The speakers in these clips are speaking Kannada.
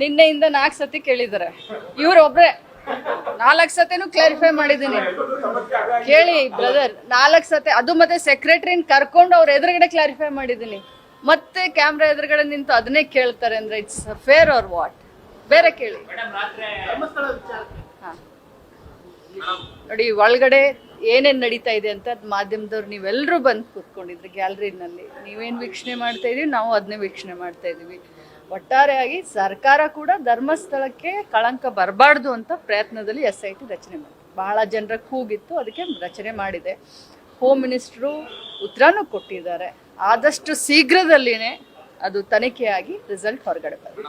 ನಿನ್ನೆಯಿಂದ ನಾಲ್ಕು ಸತಿ ಕೇಳಿದ್ದಾರೆ. ಇವ್ರು ಒಬ್ರೆ ನಾಲ್ಕು ಸತಿನೂ ಕ್ಲಾರಿಫೈ ಮಾಡಿದ್ದೀನಿ. ಕೇಳಿ ಬ್ರದರ್ ನಾಲ್ಕು ಸತಿ ಅದು ಮತ್ತೆ ಸೆಕ್ರೆಟರಿನ ಕರ್ಕೊಂಡು ಅವ್ರ ಎದುರುಗಡೆ ಕ್ಲಾರಿಫೈ ಮಾಡಿದ್ದೀನಿ. ಮತ್ತೆ ಕ್ಯಾಮ್ರಾ ಎದುರುಗಡೆ ನಿಂತು ಅದನ್ನೇ ಕೇಳ್ತಾರೆ ಅಂದ್ರೆ ಇಟ್ಸ್ ಫೇರ್ ಆರ್ ವಾಟ್ ಬೇರೆ ಕೇಳಿ. ಹಾ. ನೋಡಿ ಒಳಗಡೆ ಏನೇನ್ ನಡೀತಾ ಇದೆ ಅಂತ ಮಾಧ್ಯಮದವ್ರು ನೀವೆಲ್ಲರೂ ಬಂದು ಕೂತ್ಕೊಂಡಿದ್ರಿ ಗ್ಯಾಲರಿನಲ್ಲಿ ನೀವೇನು ವೀಕ್ಷಣೆ ಮಾಡ್ತಾ ಇದೀವಿ, ನಾವು ಅದನ್ನೇ ವೀಕ್ಷಣೆ ಮಾಡ್ತಾ ಇದೀವಿ. ಒಟ್ಟಾರೆಯಾಗಿ ಸರ್ಕಾರ ಕೂಡ ಧರ್ಮಸ್ಥಳಕ್ಕೆ ಕಳಂಕ ಬರಬಾರ್ದು ಅಂತ ಪ್ರಯತ್ನದಲ್ಲಿ ಎಸ್ ಐ ಟಿ ರಚನೆ ಮಾಡಿದೆ. ಬಹಳ ಜನರ ಕೂಗಿತ್ತು, ಅದಕ್ಕೆ ರಚನೆ ಮಾಡಿದೆ. ಹೋಮ್ ಮಿನಿಸ್ಟ್ರು ಉತ್ತರನೂ ಕೊಟ್ಟಿದ್ದಾರೆ. ಆದಷ್ಟು ಶೀಘ್ರದಲ್ಲಿನೇ ಅದು ತನಿಖೆಯಾಗಿ ರಿಸಲ್ಟ್ ಹೊರಗಡೆ ಬರುತ್ತೆ.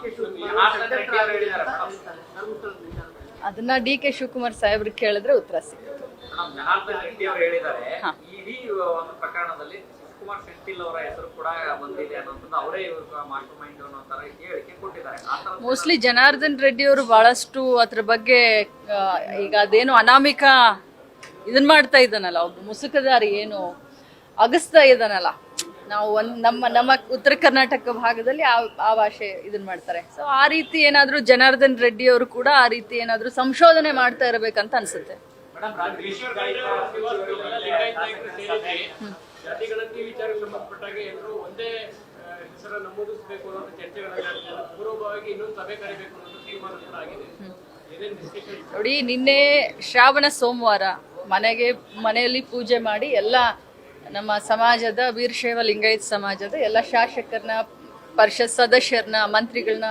ಅದನ್ನ ಡಿ ಕೆ ಶಿವಕುಮಾರ್ ಸಾಹೇಬ್ರಿಗೆ ಕೇಳಿದ್ರೆ ಉತ್ತರ ಸಿಗುತ್ತೆ. ಹೇಳಿದ್ದಾರೆ ಈ ಇಡೀ ಒಂದು ಪ್ರಕರಣದಲ್ಲಿ ಶಿವಕುಮಾರ್ ಸೆಂಥಿಲ್ ಅವರ ಹೆಸರು ಕೂಡ ಬಂದಿದೆ ಅನ್ನೋದನ್ನ ಅವರೇ ಮಾಸ್ಟರ್ ಮೈಂಡ್ ಅನ್ನೋ ತರ ಹೇಳಿಕೆ ಕೊಟ್ಟಿದ್ದಾರೆ. ಮೋಸ್ಟ್ಲಿ ಜನಾರ್ದನ್ ರೆಡ್ಡಿ ಅವರು ಬಹಳಷ್ಟು ಅದ್ರ ಬಗ್ಗೆ ಈಗ ಅದೇನು ಅನಾಮಿಕ ಇದನ್ ಮಾಡ್ತಾ ಇದ್ದಾನಲ್ಲ ಒಬ್ಬ ಮುಸುಕದಾರಿ ಏನು ಅಗಸ್ತಾ ಇದ್ದಾನಲ್ಲ ನಾವು ಒಂದ್ ನಮ್ಮ ನಮ್ಮ ಉತ್ತರ ಕರ್ನಾಟಕ ಭಾಗದಲ್ಲಿ ಆ ಆ ಭಾಷೆ ಇದನ್ ಮಾಡ್ತಾರೆ. ಸೊ ಆ ರೀತಿ ಏನಾದ್ರೂ ಜನಾರ್ದನ್ ರೆಡ್ಡಿ ಅವರು ಕೂಡ ಆ ರೀತಿ ಏನಾದ್ರೂ ಸಂಶೋಧನೆ ಮಾಡ್ತಾ ಇರಬೇಕಂತ ಅನ್ಸುತ್ತೆ. ಜಾತಿಗಣತಿ ವಿಚಾರಕ್ಕೆ ಸಂಬಂಧಪಟ್ಟಾಗೆ ಎಲ್ಲರೂ ಒಂದೇ ಹೆಸರ ನಮೂದಿಸಬೇಕು ಅನ್ನೋ ಚರ್ಚೆಗಳಾಗಿದೆ ಪೂರ್ವಭಾವಿಯಾಗಿ ಇನ್ನೊಂದು ಸಭೆ ಕರೆಯಬೇಕು ಅನ್ನೋ ತೀರ್ಮಾನ ಕೂಡ ಆಗಿದೆ. ನೋಡಿ ನಿನ್ನೆ ಶ್ರಾವಣ ಸೋಮವಾರ ಮನೆಗೆ ಮನೆಯಲ್ಲಿ ಪೂಜೆ ಮಾಡಿ ಎಲ್ಲ ನಮ್ಮ ಸಮಾಜದ ವೀರಶೈವ ಲಿಂಗಾಯತ್ ಸಮಾಜದ ಎಲ್ಲ ಶಾಸಕರನ್ನ ಪರಿಷತ್ ಸದಸ್ಯರನ್ನ ಮಂತ್ರಿಗಳನ್ನ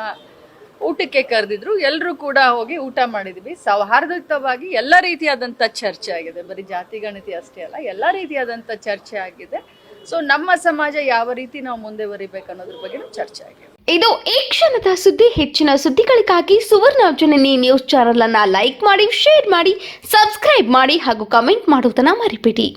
ಊಟಕ್ಕೆ ಕರೆದಿದ್ರು ಎಲ್ಲರೂ ಕೂಡ ಹೋಗಿ ಊಟ ಮಾಡಿದ್ವಿ. ಸೌಹಾರ್ದಯುತವಾಗಿ ಎಲ್ಲ ರೀತಿಯಾದಂಥ ಚರ್ಚೆ ಆಗಿದೆ. ಬರೀ ಜಾತಿ, ಗಣತಿ ಅಷ್ಟೇ ಅಲ್ಲ, ಎಲ್ಲ ರೀತಿಯಾದಂಥ ಚರ್ಚೆ ಆಗಿದೆ. ಸೊ ನಮ್ಮ ಸಮಾಜ ಯಾವ ರೀತಿ ನಾವು ಮುಂದೆ ಬರಿಬೇಕು ಅನ್ನೋದ್ರ ಬಗ್ಗೆ ಚರ್ಚೆ ಆಗಿದೆ. ಇದು ಈ ಕ್ಷಣದ ಸುದ್ದಿ. ಹೆಚ್ಚಿನ ಸುದ್ದಿಗಳಿಗಾಗಿ ಸುವರ್ಣ ಜನನಿ ನ್ಯೂಸ್ ಚಾನೆಲ್ ಅನ್ನ ಲೈಕ್ ಮಾಡಿ, ಶೇರ್ ಮಾಡಿ, ಸಬ್ಸ್ಕ್ರೈಬ್ ಮಾಡಿ ಹಾಗೂ ಕಮೆಂಟ್ ಮಾಡುವುದನ್ನ ಮರಿಬೇಡಿ.